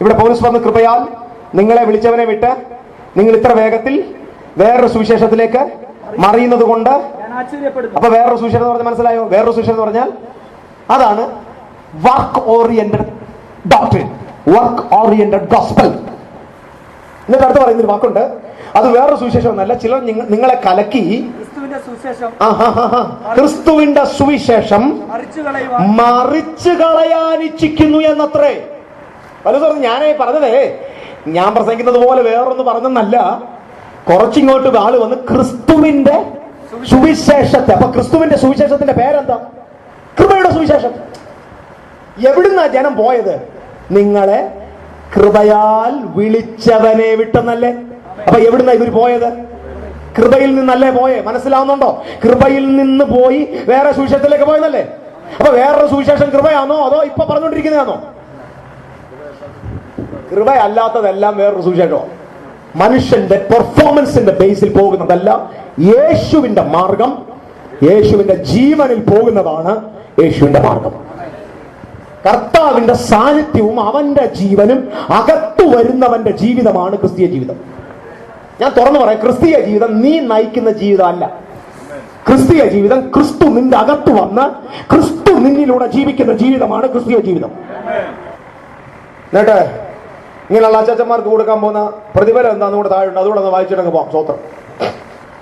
ഇവിടെ പോലീസ് പറഞ്ഞ കൃപയാൽ നിങ്ങളെ വിളിച്ചവനെ വിട്ട് നിങ്ങൾ ഇത്ര വേഗത്തിൽ വേറൊരു സുവിശേഷത്തിലേക്ക് മറിയുന്നത് കൊണ്ട് അപ്പൊ വേറൊരു സുവിശേഷം എന്ന് പറഞ്ഞാൽ മനസ്സിലായോ? വേറൊരു സുവിശേഷം എന്ന് പറഞ്ഞാൽ അതാണ് work oriented doctrine work oriented gospel എന്നിട്ട് അടുത്ത് പറയുന്ന ഒരു വാക്കുണ്ട്. അത് വേറൊരു സുവിശേഷം ഒന്നല്ല ചിലർ നിങ്ങളെ കലക്കി ക്രിസ്തുവിന്റെ സുവിശേഷം മറിച്ചു ഇച്ഛിക്കുന്നു എന്നത്രേ. പലതും പറഞ്ഞു ഞാനേ പറഞ്ഞതേ ഞാൻ പ്രസംഗിക്കുന്നത് പോലെ വേറൊന്ന് പറഞ്ഞെന്നല്ല. കുറച്ചിങ്ങോട്ട് ആൾ വന്ന് ക്രിസ്തുവിന്റെ സുവിശേഷത്തെ അപ്പൊ ക്രിസ്തുവിന്റെ സുവിശേഷത്തിന്റെ പേരെന്താ? കൃപയുടെ സുവിശേഷം. എവിടുന്നാ ജനം പോയത്? നിങ്ങളെ കൃപയാൽ വിളിച്ചവനെ വിട്ടെന്നല്ലേ? അപ്പൊ എവിടുന്നാ ഇവർ പോയത്? കൃപയിൽ നിന്നല്ലേ പോയെ? മനസ്സിലാവുന്നുണ്ടോ? കൃപയിൽ നിന്ന് പോയി വേറെ സുവിശേഷത്തിലേക്ക് പോയതല്ലേ? അപ്പൊ വേറൊരു സുവിശേഷം കൃപയാണോ? അതോ ഇപ്പൊ പറഞ്ഞുകൊണ്ടിരിക്കുന്നതാണോ? കൃപയല്ലാത്തതെല്ലാം വേറൊരു സുവിശേഷമോ മനുഷ്യന്റെ പെർഫോമൻസിന്റെ ബേസിൽ പോകുന്നതല്ല യേശുവിന്റെ മാർഗം യേശുവിന്റെ ജീവനിൽ പോകുന്നതാണ് യേശുവിന്റെ മാർഗം. കർത്താവിന്റെ സാന്നിധ്യവും അവന്റെ ജീവനും അകത്തു വരുന്നവന്റെ ജീവിതമാണ് ക്രിസ്തീയ ജീവിതം. ഞാൻ തുറന്നു പറയാം ക്രിസ്തീയ ജീവിതം നീ നയിക്കുന്ന ജീവിതമല്ല. ക്രിസ്തീയ ജീവിതം ക്രിസ്തു നിന്റെ അകത്ത് വന്ന് ക്രിസ്തു നിന്നിലൂടെ ജീവിക്കുന്ന ജീവിതമാണ് ക്രിസ്തീയ ജീവിതം. എന്നിട്ട് ഇങ്ങനെയുള്ള അച്ചാച്ചന്മാർക്ക് കൊടുക്കാൻ പോകുന്ന പ്രതിഫലം എന്താന്ന് കൂടെ താഴെ അതുകൂടെ ഒന്ന് വായിച്ചിട്ടങ്ങ് പോവാം. സ്വത്രം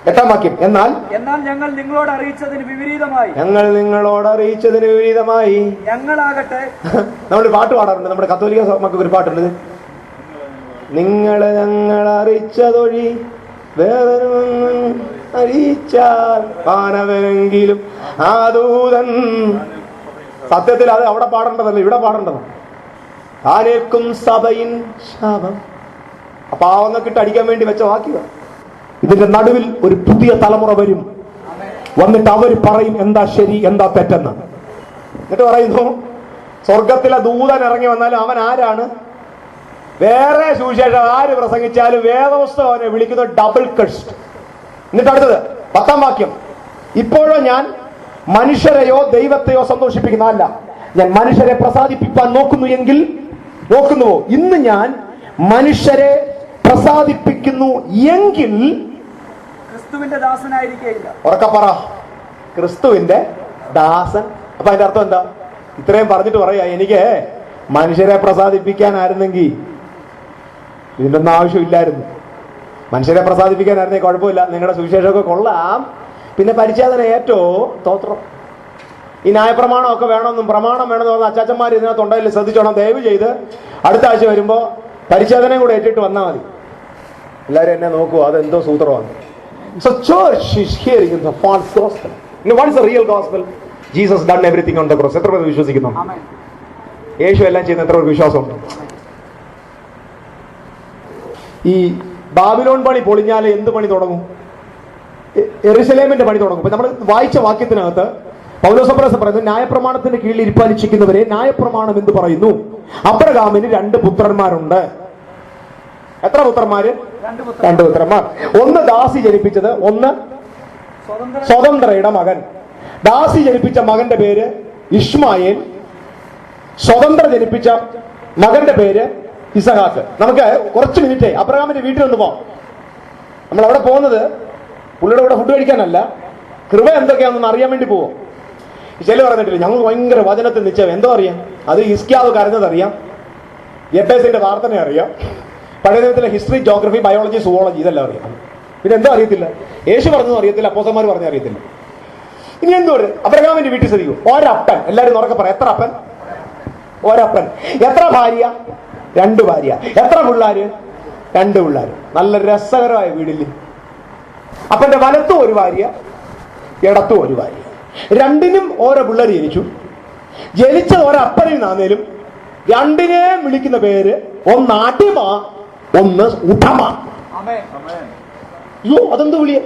എട്ടാം വാക്യം. എന്നാൽ എന്നാൽ ഞങ്ങൾ നിങ്ങളോട് അറിയിച്ചതിന് വിപരീതമായി. ഞങ്ങൾ നിങ്ങളോട് അറിയിച്ചതിന് വിപരീതമായി. ഞങ്ങളാകട്ടെ. നമ്മൾ പാട്ട് പാടാറുണ്ട്. നമ്മുടെ കത്തോലിക്ക മക്കൾക്ക് ഒരു പാട്ടുണ്ട്. നിങ്ങൾ ഞങ്ങൾ അറിയിച്ചതൊഴി വേറെ അറിയിച്ചാൽ പാനവെങ്കിലും ആ ദൂതൻ. സത്യത്തിൽ അത് അവിടെ പാടേണ്ടതല്ല ഇവിടെ പാടേണ്ടതാണ്. താനേൽക്കും സഭയിൻ ശാപം. ആ പാവങ്ങൾക്കിട്ട് അടിക്കാൻ വേണ്ടി വെച്ച വാക്കുക ഇതിന്റെ നടുവിൽ ഒരു പുതിയ തലമുറ വരും. വന്നിട്ട് അവർ പറയും എന്താ ശരി എന്താ തെറ്റെന്ന്. എന്നിട്ട് പറയുന്നു സ്വർഗത്തിലെ ദൂതൻ ഇറങ്ങി വന്നാലും അവൻ ആരാണ്? വേറെ സുവിശേഷം ആര് പ്രസംഗിച്ചാലും വേദവസ്തു അവനെ വിളിക്കുന്ന ഡബിൾ കഷ്ട് എന്നിട്ട് അടുത്തത് പത്താം വാക്യം. ഇപ്പോഴോ ഞാൻ മനുഷ്യരെയോ ദൈവത്തെയോ സന്തോഷിപ്പിക്കുന്നതല്ല. ഞാൻ മനുഷ്യരെ പ്രസാദിപ്പിക്കാൻ നോക്കുന്നു എങ്കിൽ നോക്കുന്നുവോ ഇന്ന് ഞാൻ മനുഷ്യരെ പ്രസാദിപ്പിക്കുന്നു എങ്കിൽ ക്രിസ്തുവിന്റെ ഉറക്ക പറ. ക്രിസ്തുവിന്റെ ദാസൻ. അപ്പൊ അതിന്റെ അർത്ഥം എന്താ? ഇത്രയും പറഞ്ഞിട്ട് പറയാ എനിക്ക് മനുഷ്യരെ പ്രസാദിപ്പിക്കാനായിരുന്നെങ്കിൽ ഇതിന്റെ ഒന്നും ആവശ്യമില്ലായിരുന്നു. മനുഷ്യരെ പ്രസാദിപ്പിക്കാനായിരുന്നെങ്കിൽ കുഴപ്പമില്ല. നിങ്ങളുടെ സുവിശേഷമൊക്കെ കൊള്ളാം. പിന്നെ പരിചേതന ഏറ്റവും തോത്രം ഈ ന്യായപ്രമാണമൊക്കെ വേണമെന്നും പ്രമാണം വേണമെന്ന് പറഞ്ഞ അച്ചാച്ചന്മാർ ഇതിനകത്തുണ്ടെങ്കിൽ ശ്രദ്ധിച്ചോണം ദയവ് ചെയ്ത് അടുത്ത ആഴ്ച വരുമ്പോൾ പരിശോധനയും കൂടെ ഏറ്റിട്ട് വന്നാൽ മതി. എല്ലാവരും എന്നെ നോക്കുക അതെന്തോ സൂത്രമാണ്? Jesus done everything on the cross. എത്ര പേർ വിശ്വസിക്കുന്നു? യേശു എല്ലാം ചെയ്യുന്ന എത്ര പേർക്ക് വിശ്വാസമുണ്ട്? ഈ ബാബിലോൺ പണി പൊളിഞ്ഞാൽ എന്ത് പണി തുടങ്ങും? എറിസലേമിന്റെ പണി തുടങ്ങും. നമ്മൾ വായിച്ച വാക്യത്തിനകത്ത് പൗലോസപ്രസ് പറയുന്നു ന്യായപ്രമാണത്തിന്റെ കീഴിൽ ഇരിപ്പാലിച്ചിരിക്കുന്നവരെ ന്യായപ്രമാണം എന്ന് പറയുന്നു. അബ്രഹാമിന് രണ്ട് പുത്രന്മാരുണ്ട്. എത്ര പുത്രന്മാര്? രണ്ട് പുത്രന്മാർ. ഒന്ന് ദാസി ജനിപ്പിച്ചത് ഒന്ന് സ്വതന്ത്ര സ്വതന്ത്രയുടെ മകൻ. ദാസി ജനിപ്പിച്ച മകന്റെ പേര് ഇഷ്മായേൽ. സ്വതന്ത്ര ജനിപ്പിച്ച മകന്റെ പേര് ഇസഹാക്ക്. നമുക്ക് കുറച്ച് മിനിറ്റ് അബ്രഹാമിന്റെ വീട്ടിൽ ഒന്ന് പോവാം. നമ്മൾ അവിടെ പോകുന്നത് പുള്ളിയുടെ കൂടെ ഫുഡ് കഴിക്കാനല്ല. കൃപ എന്തൊക്കെയാണെന്ന് അറിയാൻ വേണ്ടി പോവും. ചില പറഞ്ഞിട്ടില്ല? ഞങ്ങൾ ഭയങ്കര വചനത്തിൽ നിശ്ചയം. എന്തോ അറിയാം? അത് ഇസ്ക്യാവ് കരഞ്ഞത് അറിയാം. എബേസിന്റെ പ്രാർത്ഥന അറിയാം. പഴയ നിയമത്തിലെ ഹിസ്റ്ററി ജോഗ്രഫി ബയോളജി സുവോളജി ഇതെല്ലാം അറിയാം. പിന്നെ എന്തോ അറിയത്തില്ല? യേശു പറഞ്ഞതും അറിയത്തില്ല അപ്പോസന്മാർ പറഞ്ഞ അറിയത്തില്ല. ഇനി എന്തോ അബ്രഹാമിന്റെ വീട്ടിൽ ശ്രദ്ധിക്കും ഒരപ്പൻ. എല്ലാവരും ഉറക്കെ പറയാം എത്ര അപ്പൻ? ഒരപ്പൻ. എത്ര ഭാര്യ? രണ്ട് ഭാര്യ. എത്ര പിള്ളാര്? രണ്ട് പിള്ളാര്. നല്ല രസകരമായ വീടില്ലേ? അപ്പന്റെ വലത്തും ഒരു ഭാര്യ ഇടത്തും ഒരു ഭാര്യ. രണ്ടിനും ഓരോ പിള്ളേർ ജനിച്ചു. ജനിച്ച ഓരോ അപ്പനിൽ നിന്നാന്നേലും രണ്ടിനെയും വിളിക്കുന്ന പേര് ഒന്ന് ആട്ടിമ ഒന്ന് ആമേൻ അയ്യോ അതെന്ത് വിളിയ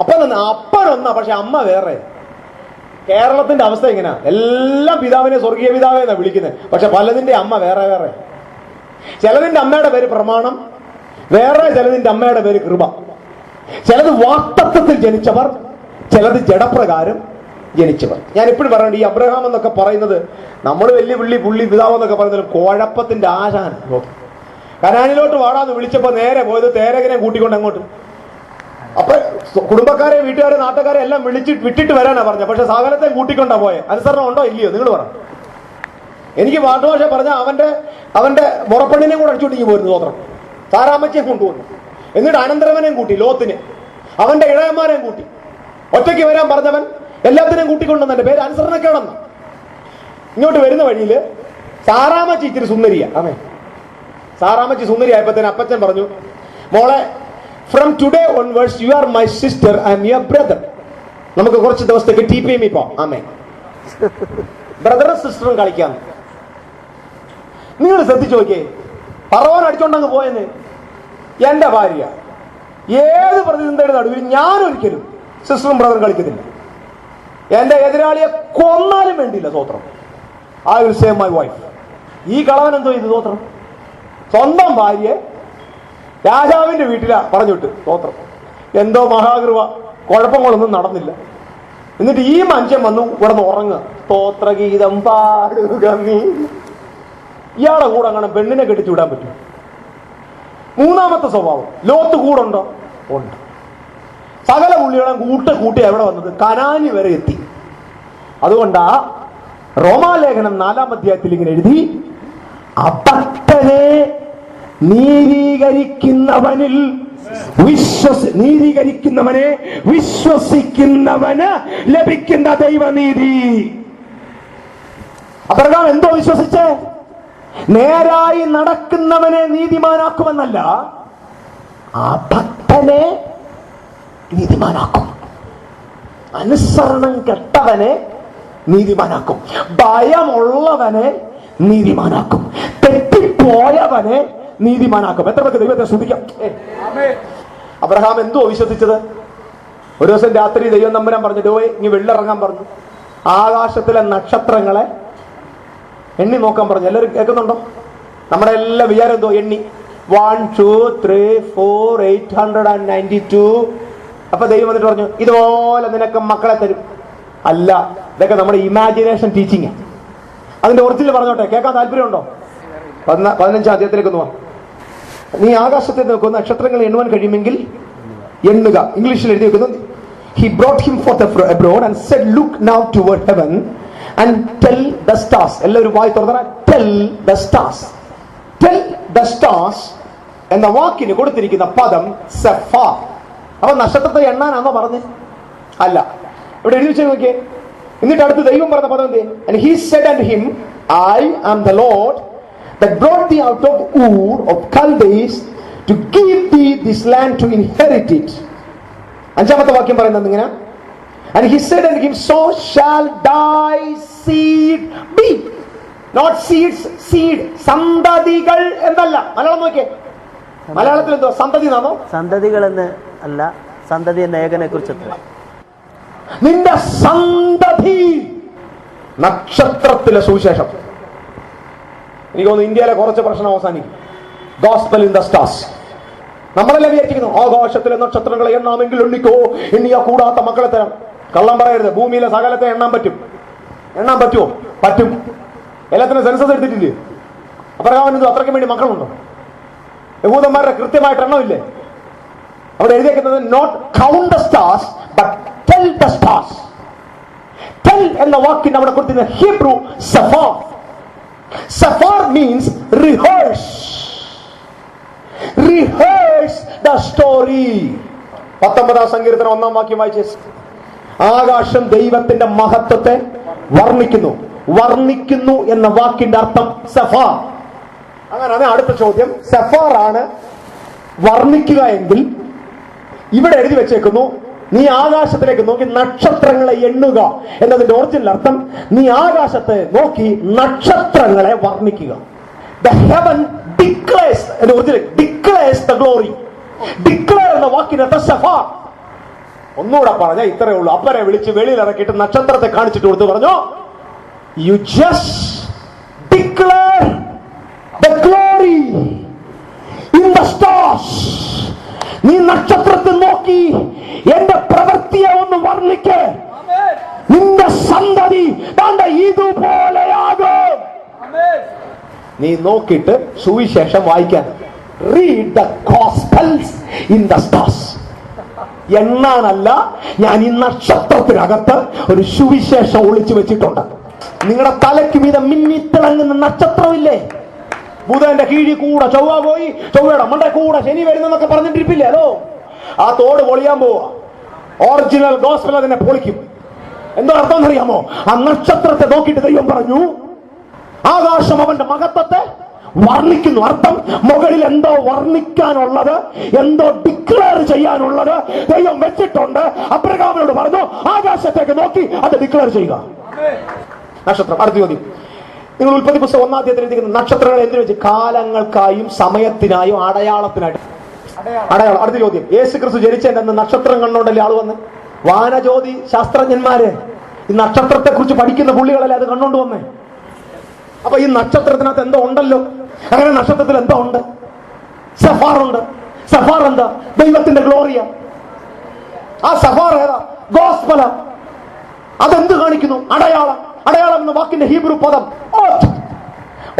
അപ്പൻ തന്നെ അപ്പൻ ഒന്ന പക്ഷെ അമ്മ വേറെ. കേരളത്തിന്റെ അവസ്ഥ എങ്ങനെയാ എല്ലാം പിതാവിനെ സ്വർഗീയ പിതാവെ എന്നാ വിളിക്കുന്നത് പക്ഷെ പലതിന്റെ അമ്മ വേറെ വേറെ. ചിലതിന്റെ അമ്മയുടെ പേര് പ്രമാണം വേറെ ചിലതിന്റെ അമ്മയുടെ പേര് കൃപ. ചിലത് വാസ്തത്വത്തിൽ ജനിച്ചവർ ചിലത് ജഡപ്രകാരം ജനിച്ചവർ. ഞാൻ എപ്പോഴും പറയുന്നുണ്ട് ഈ അബ്രഹാം എന്നൊക്കെ പറയുന്നത് നമ്മൾ വലിയ പുള്ളി പുള്ളി പിതാവ് എന്നൊക്കെ പറയുന്നത് കുഴപ്പത്തിന്റെ ആശാൻ കനാനിലോട്ട് വാടാന്ന് വിളിച്ചപ്പോ നേരെ പോയത് തേരകനെ കൂട്ടിക്കൊണ്ട് അങ്ങോട്ട്. അപ്പൊ കുടുംബക്കാരെ വീട്ടുകാരെ നാട്ടുകാരെ എല്ലാം വിളിച്ച് വിട്ടിട്ട് വരാനാ പറഞ്ഞത്. പക്ഷെ സകലത്തെ കൂട്ടിക്കൊണ്ടാ പോയെ. അനുസരണം ഉണ്ടോ ഇല്ലയോ? നിങ്ങൾ പറ. എനിക്ക് മാതൃഭാഷ പറഞ്ഞ അവന്റെ അവന്റെ മുറപ്പെണ്ണിനെയും കൂടെ അടിച്ചുകൊണ്ടിങ്ങി പോയിരുന്നു സ്വത്രം. താരാമച്ചയും കൊണ്ടുവന്നു എന്നിട്ട് അനന്തരവനെയും കൂട്ടി ലോത്തിന്. അവന്റെ ഇളയന്മാരെയും കൂട്ടി. ഒറ്റയ്ക്ക് വരാൻ പറഞ്ഞവൻ എല്ലാത്തിനെയും കൂട്ടിക്കൊണ്ടു എന്റെ പേര് അനുസരണക്കേടെന്ന് ഇങ്ങോട്ട് വരുന്ന വഴിയിൽ സാറാമച്ചി ഇച്ചിരി സുന്ദരിയ. ആമേ. സാറാമച്ചി സുന്ദരി ആയപ്പോ അപ്പച്ചൻ പറഞ്ഞു മോളെ from today onwards you are my sister and your brother നമുക്ക് കുറച്ച് ദിവസത്തേക്ക് ടി പി എം ഇപ്പോ ആമേ. ബ്രദറും സിസ്റ്ററും കളിക്കാം. നിങ്ങൾ ശ്രദ്ധിച്ചു നോക്കിയേ. പറവൻ അടിച്ചോണ്ടങ്ങ് പോയെന്ന്. എന്റെ ഭാര്യ. ഏത് പ്രതിനിധിയുടെ നടുവിൽ ഞാൻ ഒരിക്കലും സിസ്റ്ററും ബ്രദറും കളിക്കുന്നില്ല എന്റെ എതിരാളിയെ കൊന്നാലും വേണ്ടിയില്ല സ്വത്രം I will save my wife ഈ കളവൻ എന്തോ ഇത് സ്വത്രം സ്വന്തം ഭാര്യയെ രാജാവിന്റെ വീട്ടിലാ പറഞ്ഞിട്ട് സ്തോത്രം എന്തോ മഹാകൃപ കുഴപ്പങ്ങളൊന്നും നടന്നില്ല. എന്നിട്ട് ഈ മനുഷ്യൻ വന്നു ഇവിടെ നിന്ന് ഉറങ്ങുക. സ്തോത്രഗീതം പാടുക നീ. ഇയാളെ കൂടെ അങ്ങനെ പെണ്ണിനെ കെട്ടിച്ചു വിടാൻ പറ്റും. മൂന്നാമത്തെ സ്വഭാവം ലോത്ത് കൂടുണ്ടോ? ഉണ്ട്. സകല പുള്ളികളും കൂട്ട് കൂട്ടി എവിടെ വന്നത്? കനാനി വരെ എത്തി. അതുകൊണ്ടാ റോമാലേഖനം നാലാം അധ്യായത്തിൽ ഇങ്ങനെ എഴുതി അഭക്തനെ നീരീകരിക്കുന്നവനിൽ വിശ്വസി നീരീകരിക്കുന്നവനെ വിശ്വസിക്കുന്നവന് ലഭിക്കുന്ന ദൈവനീതി. അബ്രഹാം എന്തോ വിശ്വസിച്ച്? നേരായി നടക്കുന്നവനെ നീതിമാനാക്കുമെന്നല്ല ആ ഭക്തനെ നീതിമാനാക്കും. അനുസരണം കെട്ടവനെ നീതിമാനാക്കും. ഭയമുള്ളവനെ നീതിമാനാക്കും. തെറ്റിപ്പോയവനെ നീതിമാനാക്കും. എത്ര പേർക്ക് ദൈവത്തെ ശ്രദ്ധിക്കാം അബ്രഹാം എന്തോ വിശ്വസിച്ചത്? ഒരു ദിവസം രാത്രി ദൈവം നമ്പരാൻ പറഞ്ഞു ഡോയ് ഇനി വെള്ളിറങ്ങാൻ പറഞ്ഞു. ആകാശത്തിലെ നക്ഷത്രങ്ങളെ എണ്ണി നോക്കാൻ പറഞ്ഞു. എല്ലാവരും കേൾക്കുന്നുണ്ടോ? നമ്മുടെ എല്ലാ വിചാരം എന്തോ? എണ്ണി. One two three four eight hundred and ninety two അപ്പൊ ദൈവം എന്നിട്ട് പറഞ്ഞു ഇതുപോലെ നിനക്ക് മക്കളെ തരും. അല്ല ഇതൊക്കെ നമ്മുടെ ഇമാജിനേഷൻ ടീച്ചിങ് അതിന്റെ ഒറിജിനൽ പറഞ്ഞോട്ടെ കേൾക്കാൻ താല്പര്യമുണ്ടോ? പതിനാ പതിനഞ്ചാം അധ്യായത്തിലേക്ക് പോവാം നീ ആകാശത്തെ നോക്കുന്ന നക്ഷത്രങ്ങൾ എണ്ണുവാൻ കഴിയുമെങ്കിൽ എണ്ണുക. ഇംഗ്ലീഷിൽ എഴുതി വെക്കുന്നു he brought him for abroad and said look now toward heaven and tell the stars എല്ലാവരും വായി തുറന്ന tell the stars tell the stars എന്ന വാക്കിന് കൊടുത്തിരിക്കുന്ന പദം സെഫാർ അപ്പൊ നക്ഷത്രത്തെ എണ്ണാനാണോ പറഞ്ഞത് അല്ല ഇവിടെ എഴുതി വെച്ച് നോക്കിയേ എന്നിട്ട് അടുത്ത് ദൈവം പറഞ്ഞ പദം എന്തേ and he said unto him I am the Lord that brought thee out of Ur of Chaldees to give thee this land to inherit it അഞ്ചാമത്തെ വാക്യം പറയുന്നത് ഇങ്ങനെ and he said unto him so shall thy seed be not seeds seed സന്തതികൾ എന്നല്ല മലയാളം നോക്കിയേ മലയാളത്തിൽ എന്തോ? സന്തതി എന്നാണോ സന്തതികളെന്ന് അല്ല സന്തതി എന്ന ഏകനെ കുറിച്ച് നിന്റെ സന്തതി നക്ഷത്രത്തിലെ സുവിശേഷം. എനിക്ക് തോന്നുന്നു ഇന്ത്യയിലെ കുറച്ച് പ്രശ്നം അവസാനിക്കും. ഗോസ്പൽ ഇൻ ദ സ്റ്റാർസ് നമ്മളെല്ലാം വിചാരിച്ചിരിക്കുന്നു ആകാശത്തിലെ നക്ഷത്രങ്ങളെ എണ്ണാമെങ്കിൽ എണ്ണിക്കോ എണ്ണിയാ കൂടാത്ത മക്കളെ തരാം. കള്ളം പറയരുത് ഭൂമിയിലെ സകലത്തെ എണ്ണാൻ പറ്റും. എണ്ണാൻ പറ്റുമോ? പറ്റും. എല്ലാത്തിനും സെൻസസ് എടുത്തിട്ടില്ലേ? അപ്രകാരം അത്രയ്ക്ക് വേണ്ടി മക്കളുണ്ടോ? യഹൂദന്മാരുടെ കൃത്യമായിട്ട് എണ്ണമില്ലേ അവിടെ എഴുതിയേക്കുന്നത് not count the stars but tell the stars എന്ന വാക്കിന് അവിടെ കൊടുത്തിരുന്ന ഹീബ്രു സഫാർ സഫാർ means rehearse rehearse the story പത്തൊമ്പതാം സങ്കീർത്തനം ഒന്നാം വാക്യം വായിച്ചേ ആകാശം ദൈവത്തിന്റെ മഹത്വത്തെ വർണിക്കുന്നു. വർണിക്കുന്നു എന്ന വാക്കിന്റെ അർത്ഥം സഫാർ അങ്ങനെയാണ് അടുത്ത ചോദ്യം. സഫാർ ആണ് വർണിക്കുക എങ്കിൽ ഇവിടെ എഴുതി വെച്ചേക്കുന്നു നീ ആകാശത്തിലേക്ക് നോക്കി നക്ഷത്രങ്ങളെ എണ്ണുക എന്നതിന്റെ ഒറിജിനൽ അർത്ഥം നീ ആകാശത്തെ നോക്കി നക്ഷത്രങ്ങളെ വർണിക്കുക. ഹെവൻ എന്ന ഒന്നുകൂടെ പറഞ്ഞ ഇത്രയേ ഉള്ളൂ. അപ്പനെ വിളിച്ച് വെളിയിൽ ഇറക്കിയിട്ട് നക്ഷത്രത്തെ കാണിച്ചിട്ട് കൊടുത്ത് പറഞ്ഞു. You just declare the glory in the stars നീ നക്ഷത്രത്തിൽ നോക്കി. എന്റെ പ്രവൃത്തിയെ ഒന്ന് വർണിക്ക്. നിന്റെ സന്തതി താണ്ട ഇതുപോലെയാകും. നീ നോക്കിയിട്ട് സുവിശേഷം വായിക്കാൻ. Read the gospels in the stars എണ്ണാനല്ല ഞാൻ ഈ നക്ഷത്രത്തിനകത്ത് ഒരു സുവിശേഷം ഒളിച്ചു വെച്ചിട്ടുണ്ട്. നിങ്ങളുടെ തലയ്ക്ക് മീതെ മിന്നിത്തിളങ്ങുന്ന നക്ഷത്രമില്ലേ? ബുധന്റെ കീഴിൽ കൂടെ ചൊവ്വ പോയി ചൊവ്വയുടെ മണ്ടെ കൂടെ ശനി വരുന്നെന്നൊക്കെ പറഞ്ഞിട്ടിരിപ്പില്ലേ? ഹലോ? ആ തോട് പൊളിയാൻ പോവാ. ഒറിജിനൽ ഗോസ്പൽ അതിനെ പൊളിക്കും. എന്തോ അർത്ഥം എന്നറിയാമോ? ആ നക്ഷത്രത്തെ നോക്കിയിട്ട് ദൈവം പറഞ്ഞു ആകാശം അവന്റെ മഹത്വത്തെ വർണിക്കുന്നു. അർത്ഥം മുകളിൽ എന്തോ വർണിക്കാനുള്ളത് എന്തോ ഡിക്ലെയർ ചെയ്യാനുള്ളത് ദൈവം വെച്ചിട്ടുണ്ട്. അബ്രഹാമിനോട് പറഞ്ഞു ആകാശത്തേക്ക് നോക്കി അത് ഡിക്ലെയർ ചെയ്യുക. നക്ഷത്രം അടുത്ത ചോദ്യം. നിങ്ങൾ ഉൽപ്പത്തി പുസ്തകം ഒന്നാം തീയതി നക്ഷത്രങ്ങൾ എന്തിനു വെച്ച്? കാലങ്ങൾക്കായും സമയത്തിനായും അടയാളത്തിനായിട്ട്. അടയാളം. അടുത്ത ചോദ്യം. യേശു ക്രിസ്തു ജനിച്ചതിന്റെ നക്ഷത്രം കണ്ടോണ്ടല്ലേ ആൾ വന്ന്? വാനജ്യോതി ശാസ്ത്രജ്ഞന്മാര് ഈ നക്ഷത്രത്തെ കുറിച്ച് പഠിക്കുന്ന പുള്ളികളല്ലേ അത് കണ്ടോണ്ട് വന്നേ? അപ്പൊ ഈ നക്ഷത്രത്തിനകത്ത് എന്തോ ഉണ്ടല്ലോ? അങ്ങനെ നക്ഷത്രത്തിൽ എന്തോ ഉണ്ട്? സഫാർ ഉണ്ട്. സഫാർ എന്താ? ദൈവത്തിന്റെ ഗ്ലോറിയ. ആ സഫാർ ഏതാ? ഗോസ്പല അതെന്ത് കാണിക്കുന്നു? അടയാളം. അടയാളം എന്ന വാക്കിന്റെ ഹീബ്രു പദം. ഓത്ത്.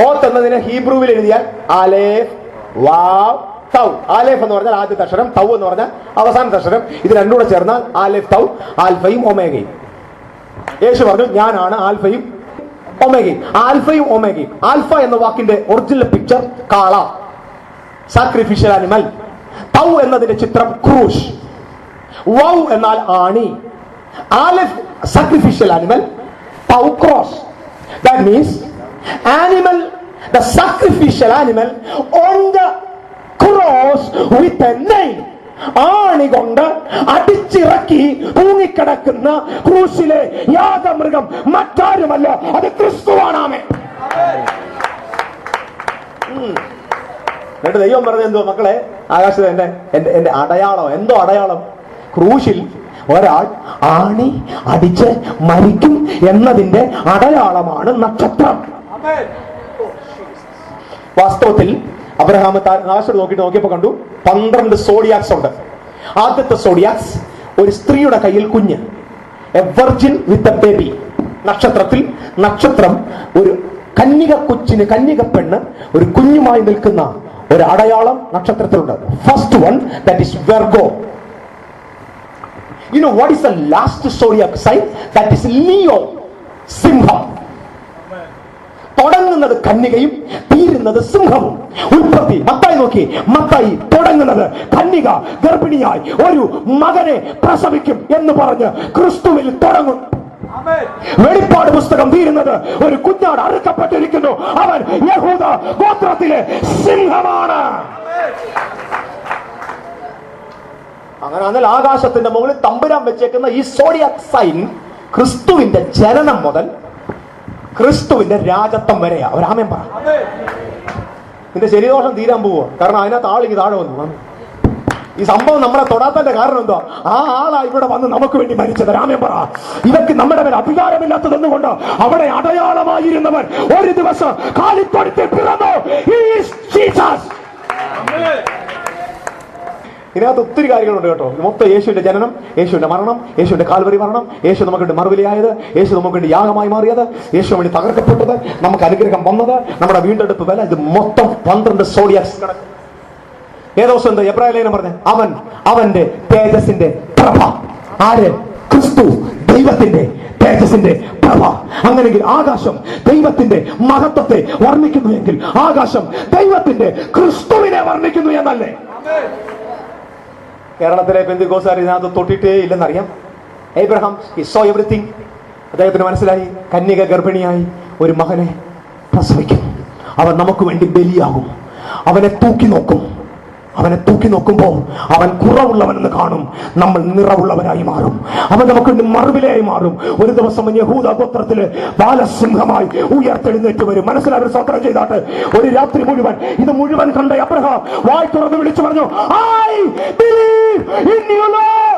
ഓത്ത് എന്നതിനെ ഹീബ്രുവിൽ എഴുതിയാൽ ആലേഫ് വാവ് തൗ. ആലേഫ് എന്ന് പറഞ്ഞാൽ ആദ്യത്തെ അക്ഷരം തൗ എന്ന് പറഞ്ഞാൽ അവസാനത്തെ അക്ഷരം. ഇത് രണ്ടും കൂടെ ചേർന്നാൽ ആലേഫ് തൗ ആൽഫയും ഒമേഗയും. യേശു പറഞ്ഞു ഞാനാണ് ആൽഫയും ഒമേഗയും. ആൽഫയും ഒമേഗയും. ആൽഫ എന്ന വാക്കിന്റെ ഒറിജിനൽ പിക്ചർ കാള. സാക്രിഫിഷ്യൽ അനിമൽ തൗ എന്നതിന്റെ ചിത്രം ക്രൂഷ് വൗ എന്നാൽ ആണി. Alif sacrificial animal cross that means animal the sacrificial animal on the cross with a name ആണി കൊണ്ട് അടിച്ചിറക്കി തൂങ്ങിക്കിടക്കുന്ന ക്രൂശിലെ യാഗമൃഗം മറ്റാരുമല്ല? അത് ക്രിസ്തുവാണാമേ. എന്നിട്ട് ദൈവം പറഞ്ഞ എന്തോ മക്കളെ ആകാശത്തെ എന്റെ എന്റെ അടയാളം എന്തോ അടയാളം? ക്രൂശിൽ ഒരാൾ ആണി അടിച്ച് മരിക്കും എന്നതിന്റെ അടയാളമാണ് നക്ഷത്രം. വാസ്തവത്തിൽ അബ്രഹാം ആകാശത്തോട് നോക്കിയിട്ട് നോക്കിയപ്പോ കണ്ടു പന്ത്രണ്ട് സോഡിയാക്സ് ഉണ്ട്. ആദ്യത്തെ സോഡിയാക്സ് ഒരു സ്ത്രീയുടെ കയ്യിൽ കുഞ്ഞ്. A virgin with a baby നക്ഷത്രത്തിൽ നക്ഷത്രം ഒരു കന്യക കൊച്ചിന് കന്യക പെണ്ണ് ഒരു കുഞ്ഞുമായി നിൽക്കുന്ന ഒരു അടയാളം നക്ഷത്രത്തിലുണ്ട്. First one that is Virgo you know what is the last zodiac sign that is Leo സിംഹം തുടങ്ങുന്നത് കന്യകയും തീരുന്നത് സിംഹവും. ഉൽപ്പത്തി മത്തായി നോക്കി. മത്തായി തുടങ്ങുന്നത് കന്യക ഗർഭിണിയായി ഒരു മകനെ പ്രസവിക്കും എന്ന് പറഞ്ഞ് ക്രിസ്തുവിൽ തുടങ്ങും. വെളിപ്പാട് പുസ്തകം തീരുന്നത് ഒരു കുഞ്ഞാട് അറുക്കപ്പെട്ടിരിക്കുന്നു. അവൻ യഹൂദ ഗോത്രത്തിലെ സിംഹമാണ്. അങ്ങനെ എന്നാൽ ആകാശത്തിന്റെ മുകളിൽ തമ്പുരാൻ വെച്ചേക്കുന്ന ഈ സോഡിയാക് സൈൻ ക്രിസ്തുവിന്റെ ജനനം മുതൽ ക്രിസ്തുവിന്റെ രാജത്വം വരെയാ. ഒരാമയം പറ. നിന്റെ ശരീരദോഷം തീരാൻ പോവുക കാരണം അതിനകത്ത് ആളിക്ക് താഴെ വന്നു. ഈ സംഭവം നമ്മളെ തൊടാത്തന്റെ കാരണം എന്തോ ആ ആളാ ഇവിടെ വന്ന് നമുക്ക് വേണ്ടി മരിച്ചത്. രാമൻ പറ. ഇവർക്ക് നമ്മുടെ മേൽ അധികാരമില്ലാത്തതെന്നുകൊണ്ട് അവിടെ അടയാളമായിരുന്നവൻ ഒരു ദിവസം കാലിത്തൊടുത്ത് പിറന്നു. ഇതിനകത്ത് ഒത്തിരി കാര്യങ്ങളുണ്ട് കേട്ടോ. മൊത്തം യേശുവിന്റെ ജനനം യേശുവിന്റെ മരണം യേശുവിന്റെ കാൽവരി മരണം യേശു നമുക്ക് വേണ്ടി മറുവിലയായത് യേശു നമുക്ക് വേണ്ടി യാഗമായി മാറിയത് യേശു വേണ്ടി തകർക്കപ്പെട്ടത് നമുക്ക് അനുഗ്രഹം വന്നത് നമ്മുടെ വീണ്ടെടുപ്പ് വില ഇത് മൊത്തം പന്ത്രണ്ട് സോഡിയാക്സ് കിടക്കും ഏതോ ദിവസം എന്താ എബ്രാഹിം പറഞ്ഞ? അവൻ അവന്റെ തേജസിന്റെ പ്രഭ. ആര്? ക്രിസ്തു ദൈവത്തിന്റെ തേജസിന്റെ പ്രഭ. അങ്ങനെങ്കിൽ ആകാശം ദൈവത്തിന്റെ മഹത്വത്തെ വർണിക്കുന്നു എങ്കിൽ ആകാശം ദൈവത്തിന്റെ ക്രിസ്തുവിനെ വർണിക്കുന്നു എന്നല്ലേ? കേരളത്തിലെ പെന്തിക്കോസാർ ഇതിനകത്ത് തൊട്ടിട്ടേ ഇല്ലെന്നറിയാം. ഏബ്രഹാം ഈ സോ എവറിത്തിങ് അദ്ദേഹത്തിന് മനസ്സിലായി കന്യക ഗർഭിണിയായി ഒരു മകനെ പ്രസവിക്കും അവൻ നമുക്ക് വേണ്ടി ബലിയാകും. അവനെ തൂക്കി നോക്കും. അവനെ തൂക്കി നോക്കുമ്പോൾ അവൻ കുറവുള്ളവനെന്ന് കാണും. നമ്മൾ നിറവുള്ളവരായി മാറും. അവൻ നമുക്ക് മറുപിലായി മാറും. ഒരു ദിവസം യഹൂദ ഗോത്രത്തിൽ ബാലസിംഹമായി ഉയർത്തെഴുന്നേറ്റ് വരും. മനസ്സിലായി? സ്വത്രം ചെയ്താട്ട് ഒരു രാത്രി മുഴുവൻ. ഇത് മുഴുവൻ കണ്ട അബ്രഹാം വായി തുറന്ന് വിളിച്ചു പറഞ്ഞു I believe in you Lord